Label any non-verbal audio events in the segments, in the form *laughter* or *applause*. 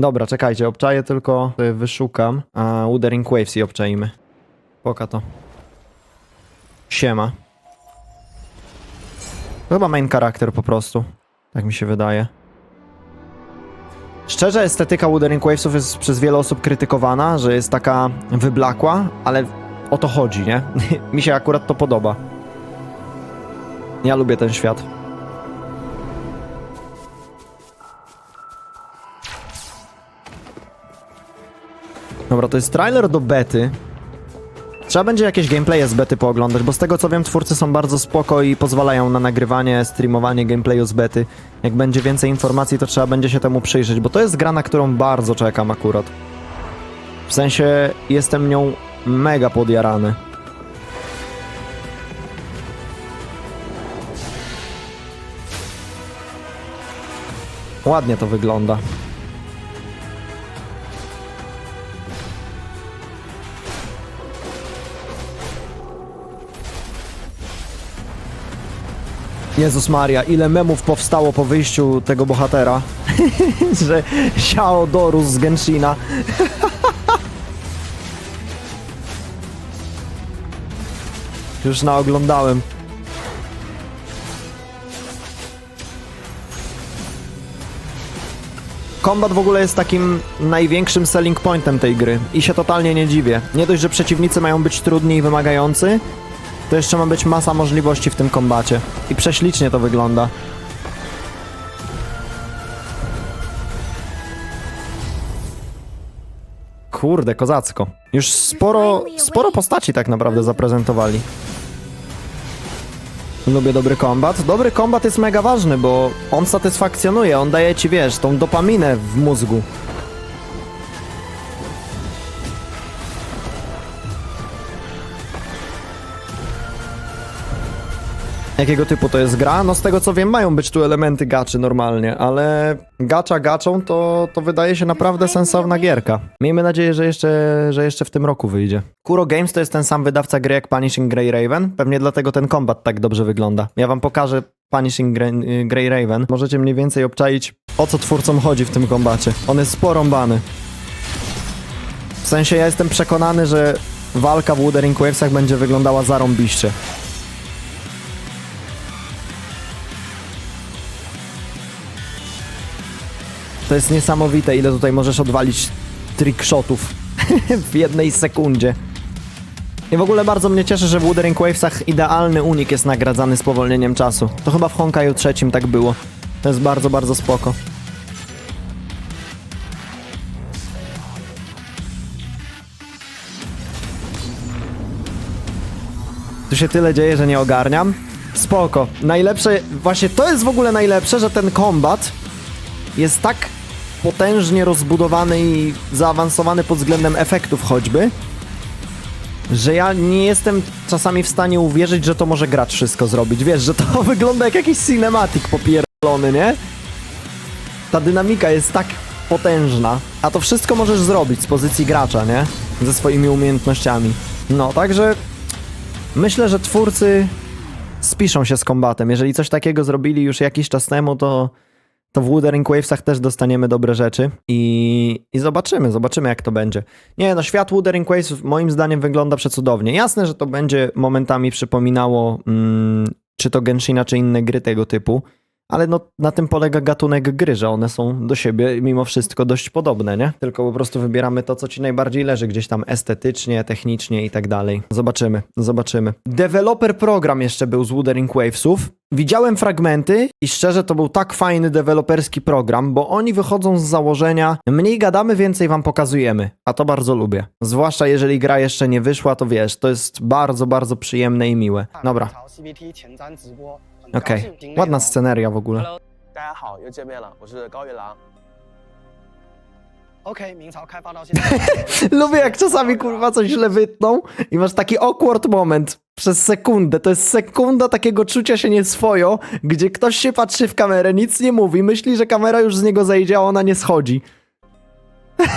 Dobra, czekajcie, obczaję tylko, y, wyszukam, a Wuthering Waves i obczaimy. Poka to. Siema. To chyba main charakter po prostu. Tak mi się wydaje. Szczerze, estetyka Wuthering Wavesów jest przez wiele osób krytykowana, że jest taka wyblakła, ale o to chodzi, nie? *laughs* mi się akurat to podoba. Ja lubię ten świat. Dobra, to jest trailer do bety. Trzeba będzie jakieś gameplaye z bety pooglądać, bo z tego co wiem, twórcy są bardzo spoko i pozwalają na nagrywanie, streamowanie gameplayu z bety. Jak będzie więcej informacji, to trzeba będzie się temu przyjrzeć, bo to jest gra, na którą bardzo czekam akurat. W sensie, jestem nią mega podjarany. Ładnie to wygląda. Jezus Maria, ile memów powstało po wyjściu tego bohatera, *laughs* że Xiao Dorus z Genshina. *laughs* Już naoglądałem. Kombat w ogóle jest takim największym selling pointem tej gry i się totalnie nie dziwię. Nie dość, że przeciwnicy mają być trudni i wymagający, to jeszcze ma być masa możliwości w tym kombacie. I prześlicznie to wygląda. Kurde, kozacko. Już sporo, sporo postaci tak naprawdę zaprezentowali. Lubię dobry kombat. Dobry kombat jest mega ważny, bo on satysfakcjonuje, on daje ci, wiesz, tą dopaminę w mózgu. Jakiego typu to jest gra? No z tego co wiem, mają być tu elementy gaczy normalnie, ale gacza gaczą to, to wydaje się naprawdę sensowna gierka. Miejmy nadzieję, że jeszcze, że jeszcze w tym roku wyjdzie. Kuro Games to jest ten sam wydawca gry jak Punishing Grey Raven, pewnie dlatego ten kombat tak dobrze wygląda. Ja wam pokażę Punishing Grey, Grey Raven. Możecie mniej więcej obczaić o co twórcom chodzi w tym kombacie. On jest sporąbany. W sensie ja jestem przekonany, że walka w Wuthering Wavesach będzie wyglądała zarąbiście. To jest niesamowite, ile tutaj możesz odwalić trickshotów *laughs* w jednej sekundzie. I w ogóle bardzo mnie cieszy, że w Wuthering Wavesach idealny unik jest nagradzany spowolnieniem czasu. To chyba w Honkaju trzecim tak było. To jest bardzo, bardzo spoko. Tu się tyle dzieje, że nie ogarniam. Spoko. Najlepsze, właśnie to jest w ogóle najlepsze, że ten kombat jest tak potężnie rozbudowany i zaawansowany pod względem efektów choćby, że ja nie jestem czasami w stanie uwierzyć, że to może gracz wszystko zrobić. Wiesz, że to *laughs* wygląda jak jakiś cinematic popierdolony, nie? Ta dynamika jest tak potężna, a to wszystko możesz zrobić z pozycji gracza, nie? Ze swoimi umiejętnościami. No, także myślę, że twórcy spiszą się z kombatem. Jeżeli coś takiego zrobili już jakiś czas temu, to to w Wuthering Wavesach też dostaniemy dobre rzeczy i, i zobaczymy, zobaczymy jak to będzie. Nie no, świat Wuthering Waves moim zdaniem wygląda przecudownie. Jasne, że to będzie momentami przypominało mm, czy to Genshina, czy inne gry tego typu, ale no na tym polega gatunek gry, że one są do siebie mimo wszystko dość podobne, nie? Tylko po prostu wybieramy to, co ci najbardziej leży gdzieś tam estetycznie, technicznie i tak dalej. Zobaczymy, zobaczymy. Developer program jeszcze był z Wuthering Wavesów. Widziałem fragmenty i szczerze to był tak fajny deweloperski program, bo oni wychodzą z założenia mniej gadamy, więcej wam pokazujemy, a to bardzo lubię. Zwłaszcza jeżeli gra jeszcze nie wyszła, to wiesz, to jest bardzo, bardzo przyjemne i miłe. Dobra, 朝 CBT 前瞻直播，很 okej. 高兴今天 Ładna 有 sceneria w ogóle. Hello，大家好，又见面了，我是高月郎。 OK，明朝开发到现在， *laughs* Lubię jak czasami kurwa coś źle wytną i masz taki awkward moment przez sekundę. To jest sekunda takiego czucia się nieswojo, gdzie ktoś się patrzy w kamerę, nic nie mówi, myśli, że kamera już z niego zejdzie, a ona nie schodzi. *laughs*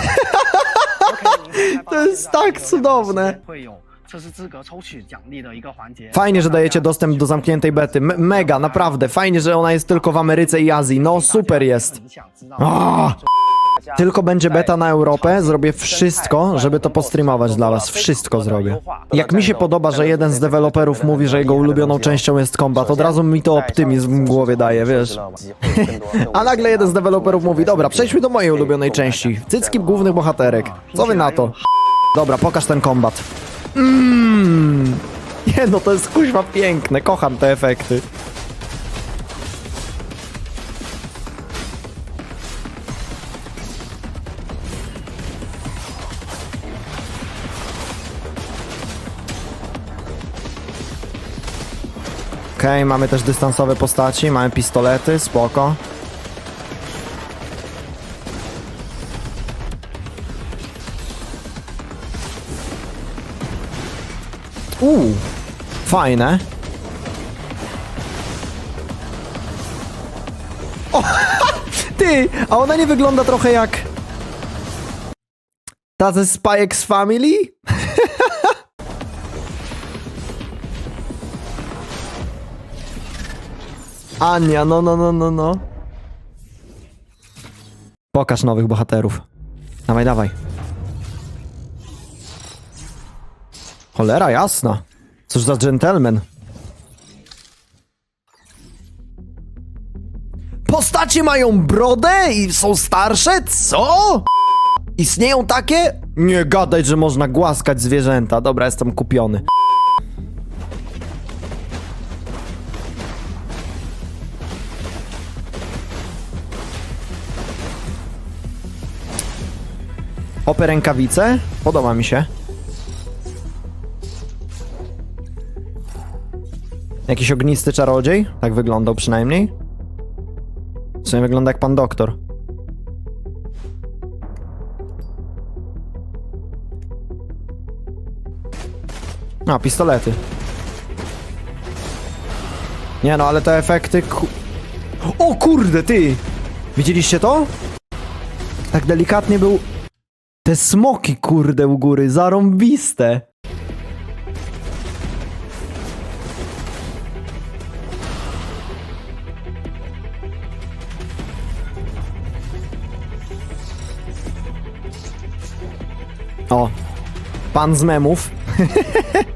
to jest tak cudowne. 会有测试资格抽取奖励的一个环节。 Fajnie, że dajecie dostęp do zamkniętej bety. M mega, naprawdę. Fajnie, że ona jest tylko w Ameryce i Azji. No, super jest. Oh! Tylko będzie beta na Europę, zrobię wszystko, żeby to postreamować dla was. Wszystko zrobię. Jak mi się podoba, że jeden z deweloperów mówi, że jego ulubioną częścią jest kombat, od razu mi to optymizm w głowie daje, wiesz. *laughs* A nagle jeden z deweloperów mówi, dobra, przejdźmy do mojej ulubionej części. Cycki głównych bohaterek. Co wy na to? Dobra, pokaż ten kombat. Mmm. Nie no, to jest kuźwa piękne, kocham te efekty. Okej, mamy też dystansowe postaci, mamy pistolety, spoko. Fajne. O, *laughs* ty, a ona nie wygląda trochę jak... Ta ze Spy X Family? *laughs* Ania, no, no, no, no, no. Pokaż nowych bohaterów. Dawaj, dawaj. Cholera jasna. Cóż za dżentelmen. Postacie mają brodę i są starsze? Co? Istnieją takie? Nie gadaj, że można głaskać zwierzęta. Dobra, jestem kupiony. Opę rękawice? Podoba mi się. Jakiś ognisty czarodziej? Tak wyglądał przynajmniej. W sumie wygląda jak pan doktor. A, pistolety. Nie no, ale te efekty... Ku... O kurde, ty! Widzieliście to? Tak delikatnie był... Te smoki, kurde, u góry, zarąbiste. Pan z memów. *laughs*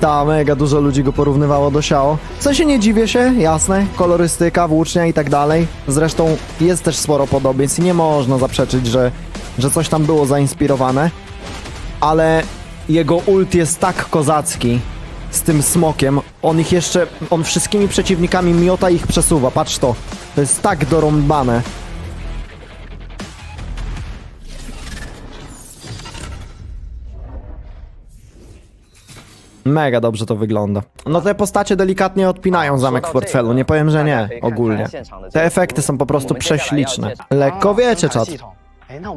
Ta, mega dużo ludzi go porównywało do Xiao. W sensie nie dziwię się, jasne, kolorystyka, włócznia i tak dalej. Zresztą jest też sporo podobieństw i nie można zaprzeczyć, że, że coś tam było zainspirowane. Ale jego ult jest tak kozacki z tym smokiem. On ich jeszcze, on wszystkimi przeciwnikami miota i ich przesuwa, patrz to. To jest tak dorąbane. Mega dobrze to wygląda. No te postacie delikatnie odpinają zamek w portfelu, nie powiem, że nie, ogólnie. Te efekty są po prostu prześliczne. Lekko wiecie, czat.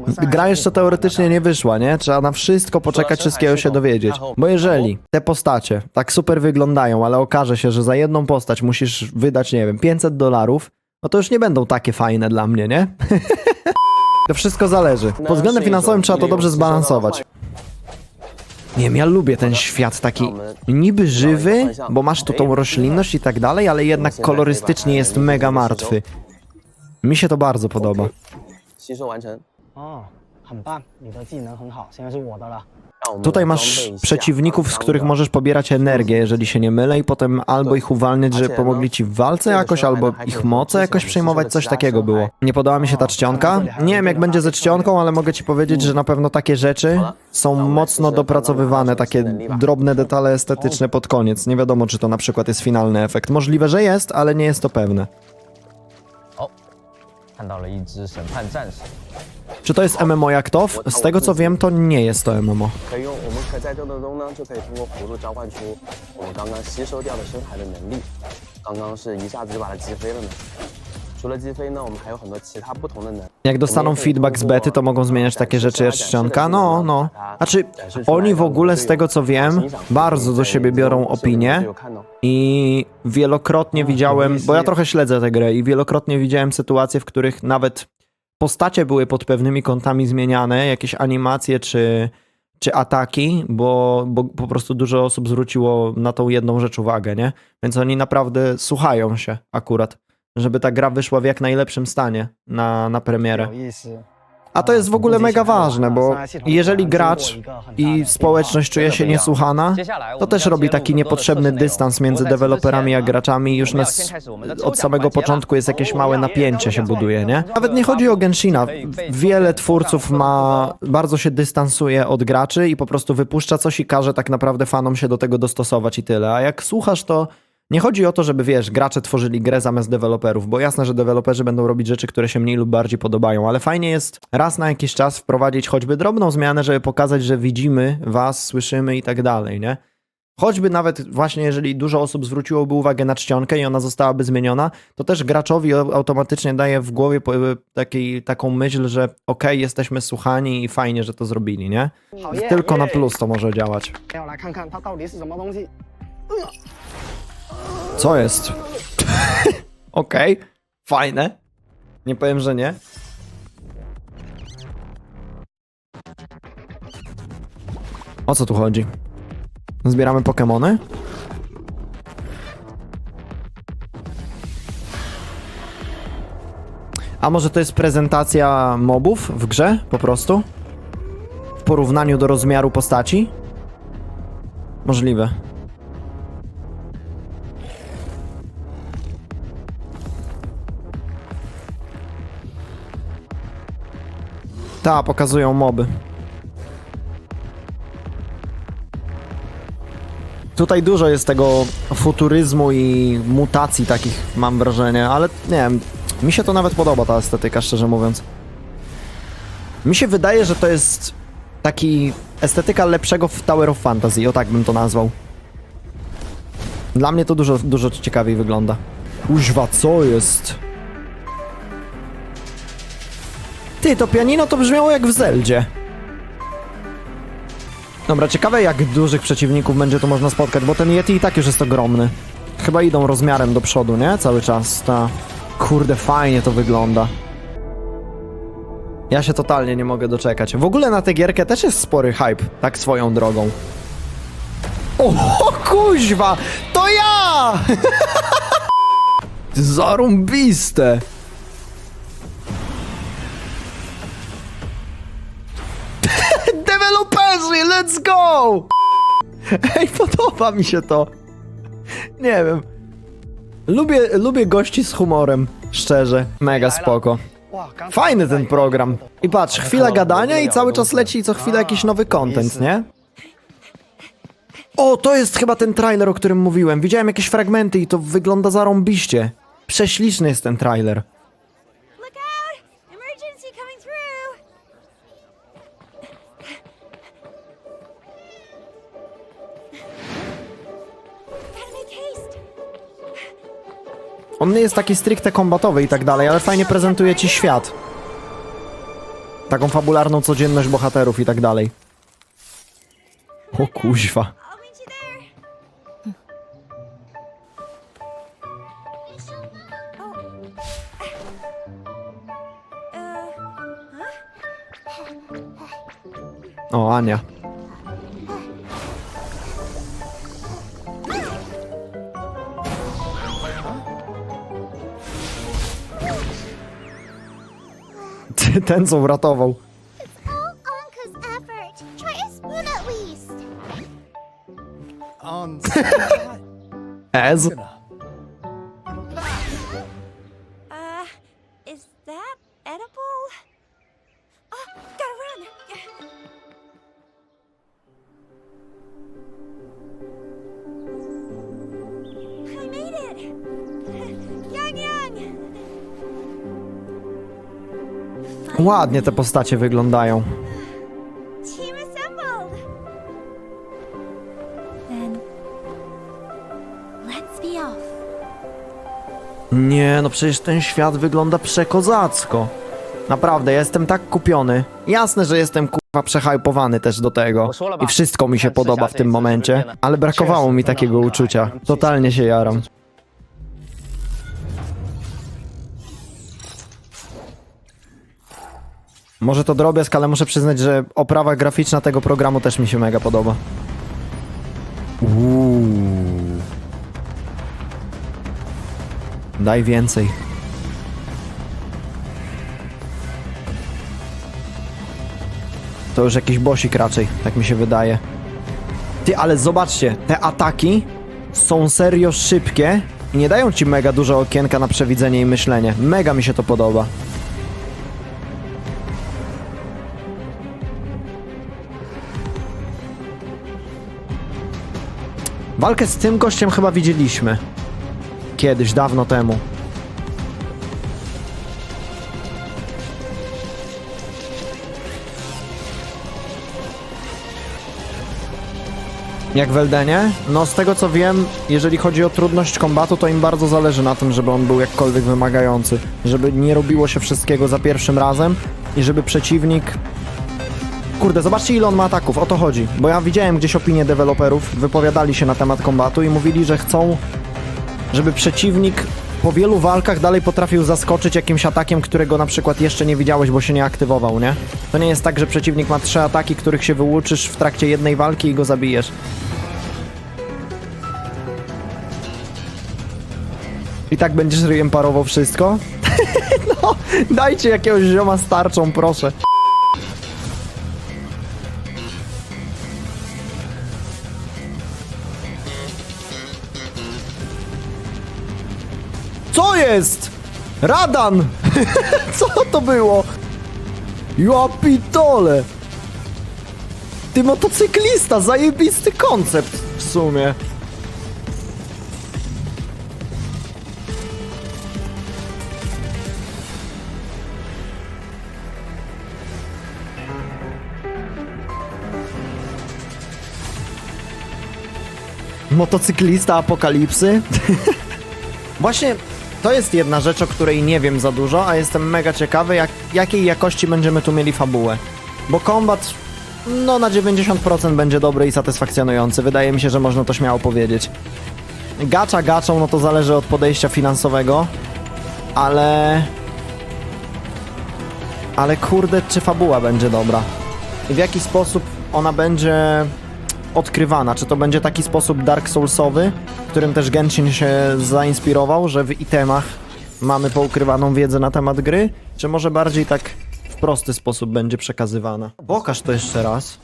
Gra jeszcze teoretycznie nie wyszła, nie? Trzeba na wszystko poczekać, wszystkiego się dowiedzieć. Bo jeżeli te postacie tak super wyglądają, ale okaże się, że za jedną postać musisz wydać, nie wiem, 500 dolarów, no to już nie będą takie fajne dla mnie, nie? *laughs* to wszystko zależy. Pod względem finansowym trzeba to dobrze zbalansować. Nie wiem, ja lubię ten świat taki niby żywy, bo masz tu tą roślinność i tak dalej, ale jednak kolorystycznie jest mega martwy. Mi się to bardzo podoba. 吸收完成。哦，很棒，你的技能很好，现在是我的了。 让我们 Tutaj 装 masz 备一下 przeciwników, z których możesz pobierać energię, jeżeli się nie mylę, i potem albo ich uwalniać, że pomogli ci w walce jakoś, albo ich moce jakoś przejmować, coś takiego było. Nie podoba mi się ta czcionka. Nie wiem, jak będzie ze czcionką, ale mogę ci powiedzieć, że na pewno takie rzeczy są mocno dopracowywane, takie drobne detale estetyczne pod koniec. Nie wiadomo, czy to na przykład jest finalny efekt. Możliwe, że jest, ale nie jest to pewne. 看到了一只审判战士， czy to jest MMO jak to? Z tego co wiem, to nie jest to MMO. Jak dostaną feedback z bety, to mogą zmieniać takie rzeczy jak czcionka. No, no. Znaczy, oni w ogóle z tego co wiem, bardzo do siebie biorą opinie i wielokrotnie widziałem, bo ja trochę śledzę tę grę i wielokrotnie widziałem sytuacje, w których nawet postacie były pod pewnymi kątami zmieniane, jakieś animacje czy, czy ataki, bo, bo po prostu dużo osób zwróciło na tą jedną rzecz uwagę, nie? Więc oni naprawdę słuchają się akurat, żeby ta gra wyszła w jak najlepszym stanie na, na premierę. A to jest w ogóle mega ważne, bo jeżeli gracz i społeczność czuje się niesłuchana, to też robi taki niepotrzebny dystans między deweloperami a graczami i już nas od samego początku jest jakieś małe napięcie się buduje, nie? Nawet nie chodzi o Genshina. Wiele twórców ma, bardzo się dystansuje od graczy i po prostu wypuszcza coś i każe tak naprawdę fanom się do tego dostosować i tyle. A jak słuchasz, to nie chodzi o to, żeby wiesz, gracze tworzyli grę zamiast deweloperów, bo jasne, że deweloperzy będą robić rzeczy, które się mniej lub bardziej podobają, ale fajnie jest raz na jakiś czas wprowadzić choćby drobną zmianę, żeby pokazać, że widzimy was, słyszymy i tak dalej, nie? Choćby nawet właśnie jeżeli dużo osób zwróciłoby uwagę na czcionkę i ona zostałaby zmieniona, to też graczowi au- automatycznie daje w głowie takiej, taką myśl, że okej, jesteśmy słuchani i fajnie, że to zrobili, nie? Tylko na plus to może działać. Co jest? *laughs* Okej, fajne. Nie powiem, że nie. O co tu chodzi? Zbieramy Pokemony? A może to jest prezentacja mobów w grze po prostu? W porównaniu do rozmiaru postaci? Możliwe. Ta, pokazują moby. Tutaj dużo jest tego futuryzmu i mutacji takich, mam wrażenie, ale nie wiem, mi się to nawet podoba ta estetyka, szczerze mówiąc. Mi się wydaje, że to jest taki estetyka lepszego w Tower of Fantasy, o tak bym to nazwał. Dla mnie to dużo, dużo ciekawiej wygląda. Uźwa, co jest? Ty, to pianino to brzmiało jak w Zeldzie. Dobra, ciekawe jak dużych przeciwników będzie tu można spotkać, bo ten Yeti i tak już jest ogromny. Chyba idą rozmiarem do przodu, nie? Cały czas, ta. Kurde, fajnie to wygląda. Ja się totalnie nie mogę doczekać. W ogóle na tę gierkę też jest spory hype, tak swoją drogą. O, kuźwa! To ja! *laughs* Zarumbiste! let's go! *laughs* Ej, podoba mi się to. Nie wiem. Lubię, lubię gości z humorem, szczerze. Mega spoko. Fajny ten program. I patrz, chwila gadania i cały czas leci co chwila jakiś nowy content, nie? O, to jest chyba ten trailer, o którym mówiłem. Widziałem jakieś fragmenty i to wygląda zarąbiście. Prześliczny jest ten trailer. On nie jest taki stricte kombatowy i tak dalej, ale fajnie prezentuje ci świat. Taką fabularną codzienność bohaterów i tak dalej. O kuźwa. O, Ania. *laughs* Ten co uratował. All Anka's effort. Try a spoon at least. *laughs* Ez. Ładnie te postacie wyglądają. Team assembled! Then, let's be off. Nie, no przecież ten świat wygląda przekozacko. Naprawdę, ja jestem tak kupiony. Jasne, że jestem kurwa przehypowany też do tego. I wszystko mi się podoba w tym momencie, ale brakowało mi takiego uczucia. Totalnie się jaram. Może to drobiazg, ale muszę przyznać, że oprawa graficzna tego programu też mi się mega podoba. Uuu. Daj więcej. To już jakiś bosik raczej, tak mi się wydaje. Ty, ale zobaczcie, te ataki są serio szybkie i nie dają ci mega dużo okienka na przewidzenie i myślenie. Mega mi się to podoba. Walkę z tym gościem chyba widzieliśmy. Kiedyś, dawno temu. Jak w Eldenie? No z tego co wiem, jeżeli chodzi o trudność kombatu, to im bardzo zależy na tym, żeby on był jakkolwiek wymagający. Żeby nie robiło się wszystkiego za pierwszym razem i żeby przeciwnik... Kurde, zobaczcie ile on ma ataków, o to chodzi. Bo ja widziałem gdzieś opinie deweloperów, wypowiadali się na temat kombatu i mówili, że chcą, żeby przeciwnik po wielu walkach dalej potrafił zaskoczyć jakimś atakiem, którego na przykład jeszcze nie widziałeś, bo się nie aktywował, nie? To nie jest tak, że przeciwnik ma trzy ataki, których się wyuczysz w trakcie jednej walki i go zabijesz. I tak będziesz ryjem parował wszystko? *laughs* no, dajcie jakiegoś zioma starczą, proszę. Jest? Radan! *laughs* Co to było? Ja pitole! Ty motocyklista, zajebisty koncept w sumie. Motocyklista apokalipsy? *laughs* Właśnie to jest jedna rzecz, o której nie wiem za dużo, a jestem mega ciekawy, jak, jakiej jakości będziemy tu mieli fabułę. Bo kombat, no na 90% będzie dobry i satysfakcjonujący. Wydaje mi się, że można to śmiało powiedzieć. Gacza gaczą, no to zależy od podejścia finansowego, ale... Ale kurde, czy fabuła będzie dobra? I w jaki sposób ona będzie odkrywana? Czy to będzie taki sposób Dark Soulsowy, którym też Genshin się zainspirował, że w itemach mamy poukrywaną wiedzę na temat gry? Czy może bardziej tak w prosty sposób będzie przekazywana? Pokaż to jeszcze raz.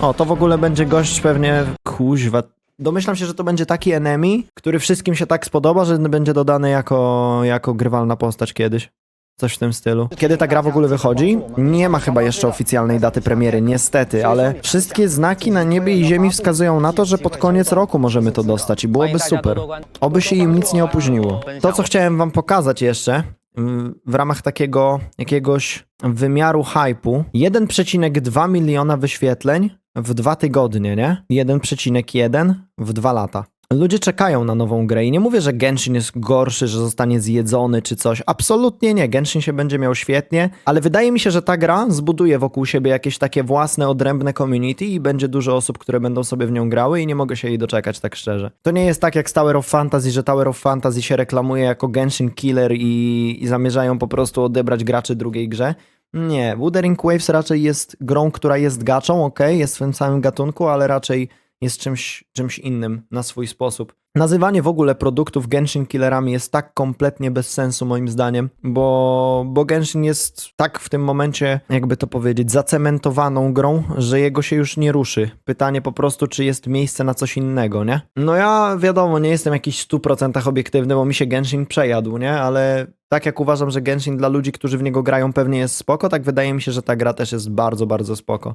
O, to w ogóle będzie gość pewnie kuźwa. Domyślam się, że to będzie taki enemy, który wszystkim się tak spodoba, że będzie dodany jako, jako grywalna postać kiedyś. Coś w tym stylu. Kiedy ta gra w ogóle wychodzi? Nie ma chyba jeszcze oficjalnej daty premiery, niestety, ale wszystkie znaki na niebie i ziemi wskazują na to, że pod koniec roku możemy to dostać i byłoby super. Oby się im nic nie opóźniło. To, co chciałem wam pokazać jeszcze, mm, w ramach takiego jakiegoś wymiaru hypu, 1,2 miliona wyświetleń w dwa tygodnie, nie? 1,1 w dwa lata. Ludzie czekają na nową grę i nie mówię, że Genshin jest gorszy, że zostanie zjedzony czy coś. Absolutnie nie. Genshin się będzie miał świetnie, ale wydaje mi się, że ta gra zbuduje wokół siebie jakieś takie własne, odrębne community i będzie dużo osób, które będą sobie w nią grały i nie mogę się jej doczekać, tak szczerze. To nie jest tak jak z Tower of Fantasy, że Tower of Fantasy się reklamuje jako Genshin Killer i, i zamierzają po prostu odebrać graczy drugiej grze. Nie, Wuthering Waves raczej jest grą, która jest gaczą, ok, jest w tym samym gatunku, ale raczej jest czymś, czymś innym na swój sposób. Nazywanie w ogóle produktów Genshin Killerami jest tak kompletnie bez sensu moim zdaniem, bo, bo Genshin jest tak w tym momencie, jakby to powiedzieć, zacementowaną grą, że jego się już nie ruszy. Pytanie po prostu, czy jest miejsce na coś innego, nie? No ja wiadomo, nie jestem jakiś w 100% obiektywny, bo mi się Genshin przejadł, nie? Ale tak jak uważam, że Genshin dla ludzi, którzy w niego grają pewnie jest spoko, tak wydaje mi się, że ta gra też jest bardzo, bardzo spoko.